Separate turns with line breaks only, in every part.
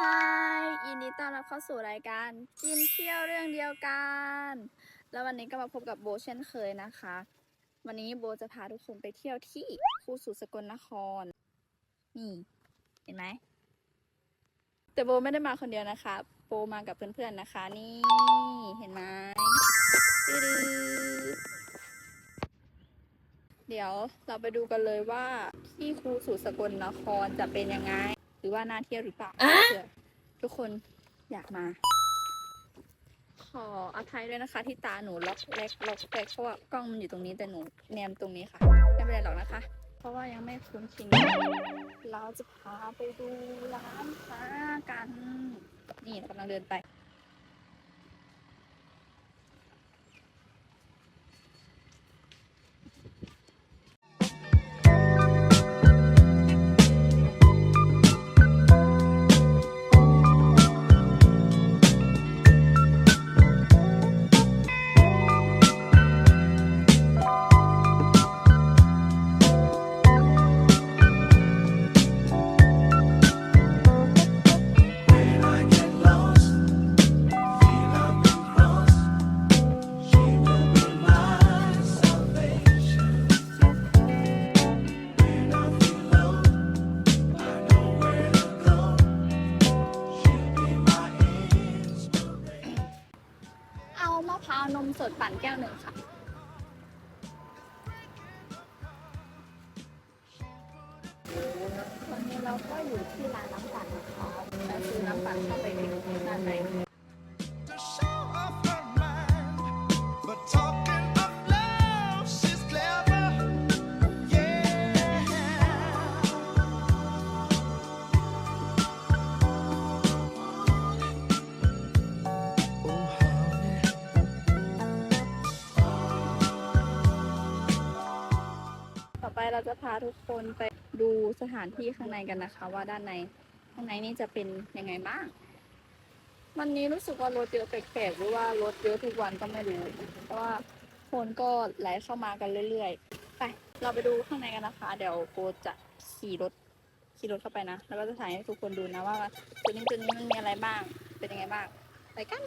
ฮายยินดีต้อนรับเข้าสู่รายการกินเที่ยวเรื่องเดียวกัน แล้ววันนี้ก็มาพบกับโบเช่นเคยนะคะ วันนี้โบจะพาทุกคนไปเที่ยวที่คูสุสกลนคร นี่ เห็นไหม แต่โบไม่ได้มาคนเดียวนะคะ โบมากับเพื่อนๆนะคะ นี่ เห็นไหมดๆเดี๋ยวเราไปดูกันเลยว่าที่ครูสุสกลนครจะเป็นยังไง รือว่าน่าเที่ยวหรือเปล่าเผื่อทุกคนอยากมา ขออภัยด้วยนะคะ ที่ตาหนูล็อกแรกล็อกแรกเพราะว่ากล้องมันอยู่ตรงนี้แต่หนูแนมตรงนี้ค่ะไม่เป็นไรหรอกนะคะ เพราะว่ายังไม่คุ้นชินเราจะพาไปดูร้านค้ากัน นี่เรากำลังเดินไป ปั่นแก้วหนึ่งค่ะวันนี้เราก็อยู่ที่ร้านน้ำปั่นนะคะแล้วซื้อน้ำปั่นเข้าไปในด้านใน เราจะพาทุกคนไปดูสถานที่ข้างในกันนะคะ ว่าด้านในข้างในนี่จะเป็นยังไงบ้าง วันนี้รู้สึกว่ารถเยอะแปลกๆหรือว่ารถเยอะทุกวันก็ไม่รู้เพราะว่าคนก็ไหลเข้ามากันเรื่อยๆ ไป เราไปดูข้างในกันนะคะ เดี๋ยวโกจะขี่รถขี่รถเข้าไปนะ แล้วก็จะถ่ายให้ทุกคนดูนะว่าจุดนี้จุดนี้มันมีอะไรบ้าง เป็นยังไงบ้าง ไปกัน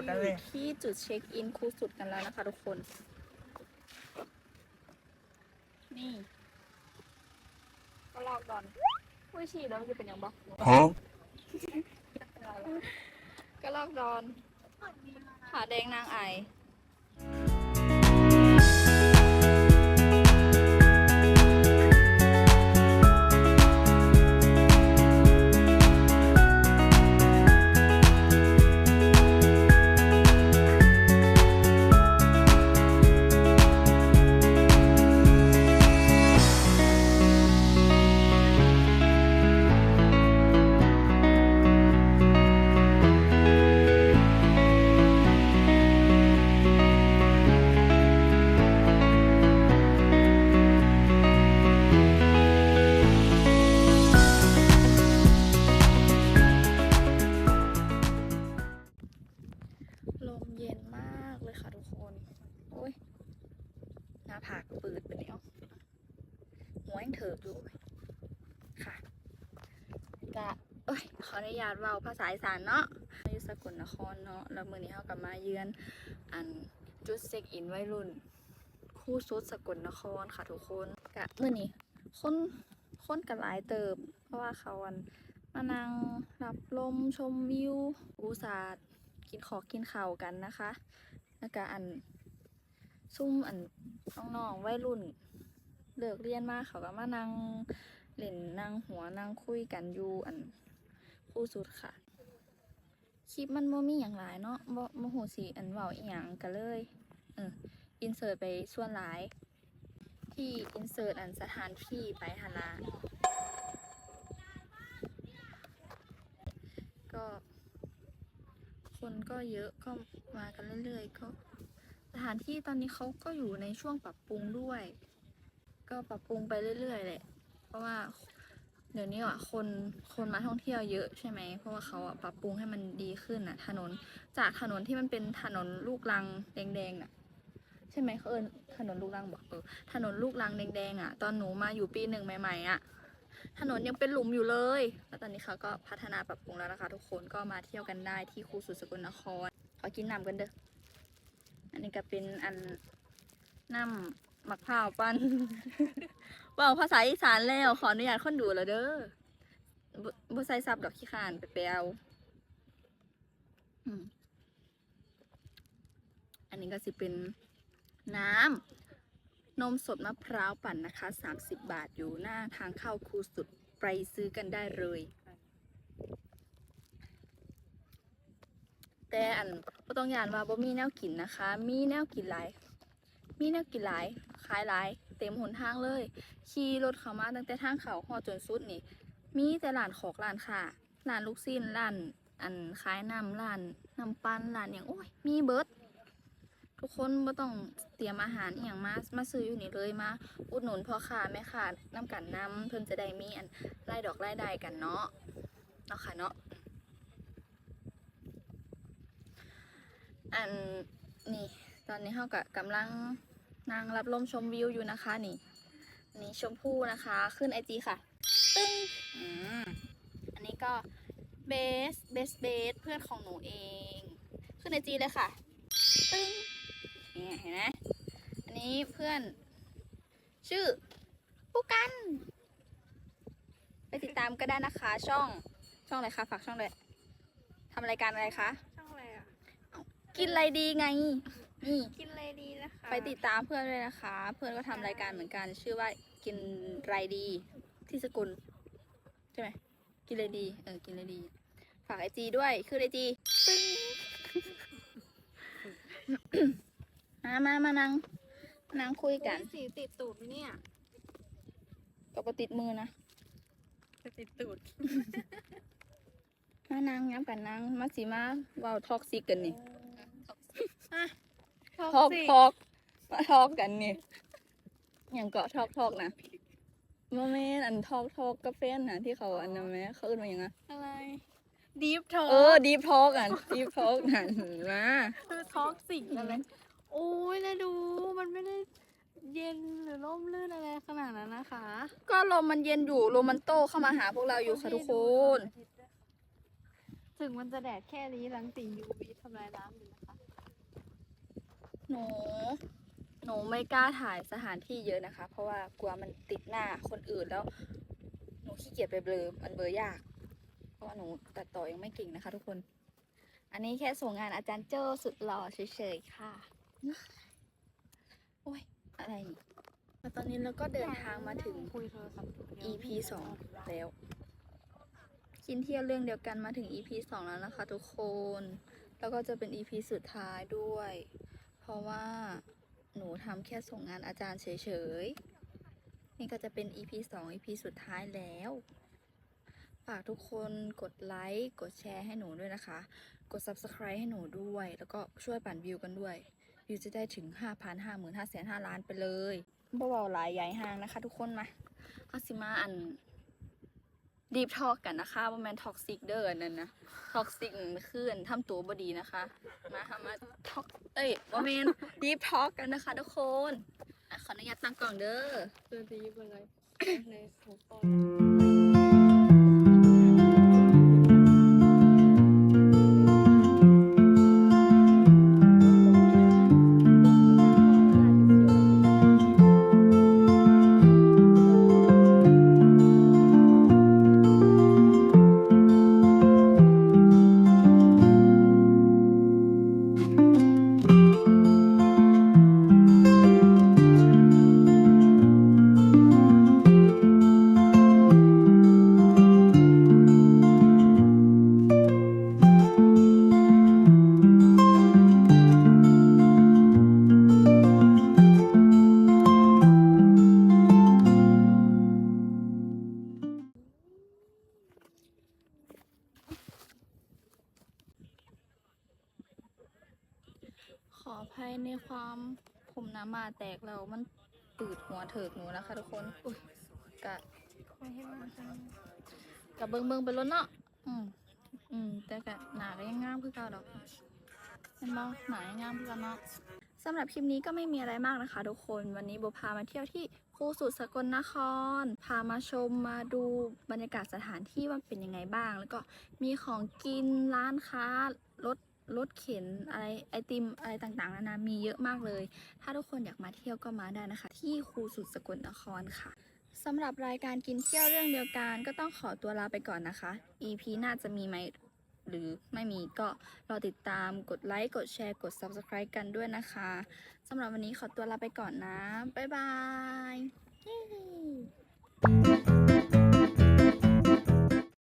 ดนะเลย
ราอยู่ที่จุดเช็คอินคูสุดกันแล้วนะคะทุกคน นี่ก็ลอกดอนอุ้ยฉี่แล้วมันจะเป็นยังบอก
Huh?
ก็ลอกดอนผาแดงนางไอ ลมเย็นมากเลยค่ะทุกคน โอ้ย หน้าผากปืดไปแล้วหัวยังเถิบอยู่ค่ะกะเอ้ย ขออนุญาตเว่าภาษาอีสานเนาะอยู่สกลนครเนาะ แล้วมือนี้เขากลับมาเยือน อันจุดเซ็กอินวัยรุ่น คู่สุดสกลนครค่ะทุกคนกะมือนี้คนคนกันหลายเติบ เพราะว่าเขาอันมานั่งรับลมชมวิวปูสาด กินขอกินข่าวกันนะคะ แล้วก็อันซุ่มอันน้องๆวัยรุ่นเลิกเรียนมาเขาก็มานั่งเล่นนั่งหัวนั่งคุยกันอยู่อันคู่สุดค่ะ คลิปมันบ่มีอย่างหลายเนาะบ่บ่ฮู้สิอันเว้าอีหยังกันเลยเอออินเสิร์ตไปส่วนหลาย ที่อินเสิร์ตอันสถานที่ไปฮาลาก็ คนก็เยอะก็มากันเรื่อยๆก็สถานที่ตอนนี้เขาก็อยู่ในช่วงปรับปรุงด้วย ก็ปรับปรุงไปเรื่อยๆแหละ เพราะว่าเดี๋ยวนี้อะคนคนมาท่องเที่ยวเยอะใช่ไหม เพราะว่าเขาอะปรับปรุงให้มันดีขึ้นอะ ถนนจากถนนที่มันเป็นถนนลูกรังแดงๆน่ะ ใช่ไหมเขาเอินถนนลูกรังบอกเออถนนลูกรังแดงๆอะ ตอนหนูมาอยู่ปีหนึ่งใหม่ๆอะ ถนนยังเป็นหลุมอยู่เลย แล้วตอนนี้เขาก็พัฒนาปรับปรุงแล้วนะคะทุกคนก็มาเที่ยวกันได้ที่ครูสุสกลนครขอกินน้ำกันเด้ออันนี้ก็เป็นอันน้ำมักพร้าวปั้นเว่าภาษาอีสานแล้วขออนุญาตคนดูแล้วเด้อบ่บ่ใส่ซับดอกขี้ขานไปแปลวอืมอันนี้ก็สิเป็นน้ำ นมสดมะพร้าวปั่นนะคะ 30 บาทอยู่หน้าทางเข้าครูสุดไปซื้อกันได้เลย แต่อันบ่ต้องยานว่าบ่มีแนวกินนะคะ มีแนวกินหลายมีแนวกินหลายขายหลาย เต็มหนทางเลย ขี่รถเข้ามาตั้งแต่ทางเขาหอจนสุดนี่ มีแต่ร้านขอกร้านค่ะร้านลูกชิ้นร้านอันขายน้ำร้านน้ำปั้นร้านอย่างโอ้ยมีเบิร์ด ทุกคนไม่ต้องเตรียมอาหารอย่างมามาซื้ออยู่นี่เลยมาอุดหนุนพ่อค้าแม่ค้าน้ำกันน้ำเพิ่นจะได้มีอันรายดอกรายได้กันเนาะเนาะค่ะเนาะอันนี่ตอนนี้เขากะกำลังนั่งรับลมชมวิวอยู่นะคะนี่ นี่ชมพู่นะคะขึ้นไอจีค่ะ ตึ้งอืมอันนี้ก็เบสเบสเบสเพื่อนของหนูเอง ขึ้นไอจีเลยค่ะ ตึ้ง นี่ยเห็นไหมอันนี้เพื่อน ชื่อปูกัน ไปติดตามก็ได้นะคะ ช่องช่องอะไรคะฝากช่องเลยทำรายการอะไรคะ
ช่องอะไรอะ
กินอะไรดีไงนี่
กินอะไรดีนะคะ
ไปติดตามเพื่อนเลยนะคะ เพื่อนก็ทำรายการเหมือนกัน ชื่อว่ากินไรดีที่สกุลใช่ไหมกินไรดี เออ กินไรดี ฝากไอจีด้วย คือไอจี ปึ้ง มามามานั่งมานั่งคุยกัน
สีติดตูดเนี่ย
ก็ปติดมือนะ
จะติดตูด
มานั่งย้ำกันนั่งมาสิมาเว้าทอกซิกกันนี่
ท็อก
ทอก
ซิ
ทอกมาทอกกันนี่อย่างเกาะทอกทอกนะโมเมนอันทอกทอกกาแฟนนะที่เขาอันนั้นไหมเขาเอื่นว่าอย่างไง
อะไรดีฟท็อก
เออดีฟทอกอะดีฟทอกนั่นมา
คือท็อกซิกอะไร โอ้ยแล้วดู มันไม่ได้เย็นหรือร่มรื่นอะไรขนาดนั้นนะคะ
ก็ลมมันเย็นอยู่ลมมันโต้เข้ามาหาพวกเราอยู่ค่ะทุกคน
ถึงมันจะแดดแค่นี้รังสี UV ทำลายน้ำอยู่นะคะ
หนู หนูไม่กล้าถ่ายสถานที่เยอะนะคะ เพราะว่ากลัวมันติดหน้าคนอื่นแล้ว หนูขี้เกียจไปเบลอมันเบลอยาก เพราะว่าหนูตัดต่อยังไม่เก่งนะคะ ทุกคน อันนี้แค่ส่งงานอาจารย์เจ้าสุดหล่อเฉยๆค่ะ โอ้ย อะไรนี่ตอนนี้เราก็เดินทางมาถึง EP สองแล้ว กินเที่ยวเรื่องเดียวกันมาถึง EP สองแล้วนะคะทุกคน แล้วก็จะเป็น EP สุดท้ายด้วย เพราะว่าหนูทำแค่ส่งงานอาจารย์เฉยๆ นี่ก็จะเป็น EP สอง EP สุดท้ายแล้วฝากทุกคนกดไลค์ กดแชร์ให้หนูด้วยนะคะ กด Subscribe ให้หนูด้วย แล้วก็ช่วยปั่นวิวกันด้วย วิวจะได้ถึง5 0 0 0 0 5 5 0 0 0 5 5ล้านไปเลยเบาๆหลายใหญ่ห่างนะคะ ทุกคนมาเขาสิมาอันดีฟทอกกันนะคะว่าแมนท็อกซิกเด้ออันนั่นนะท็อกซิกขึ้นทำตัวบดีนะคะ มาทำมาท็อกเอ้ยว่าแมนดีฟทอกกันนะคะ ทุกคนอะขออนุญาตตั้งกล่องเด้อ
ตัวดีไปเลยในหัวข้อ
ภายในความผมน้ำมาแตกแล้วมันตืดหัวเถิกหนูนะคะทุกคน อุ้ยกะ
คอให้มาจัง
กับเบิงเบิงไปรถเนาะ อืมอืมแต่กะหนาก็ยังงามคือเก่าดอกเห็นบ่หนายังงามคือกันเนาะสำหรับคลิปนี้ก็ไม่มีอะไรมากนะคะทุกคน วันนี้โบพามาเที่ยวที่คูสุดสกลนคร พามาชมมาดูบรรยากาศสถานที่ว่าเป็นยังไงบ้าง แล้วก็มีของกินร้านค้ารถ รถเข็นอะไรไอติมอะไรต่างๆนานามีเยอะมากเลย ถ้าทุกคนอยากมาเที่ยวก็มาได้นะคะ ที่ครูสุดสกลนครค่ะสำหรับรายการกินเที่ยวเรื่องเดียวกันก็ต้องขอตัวลาไปก่อนนะคะ EP น่าจะมีไหมหรือไม่มีก็รอติดตามกดไลค์ กดแชร์กด Subscribe กันด้วยนะคะสำหรับวันนี้ขอตัวลาไปก่อนนะ บ๊ายบาย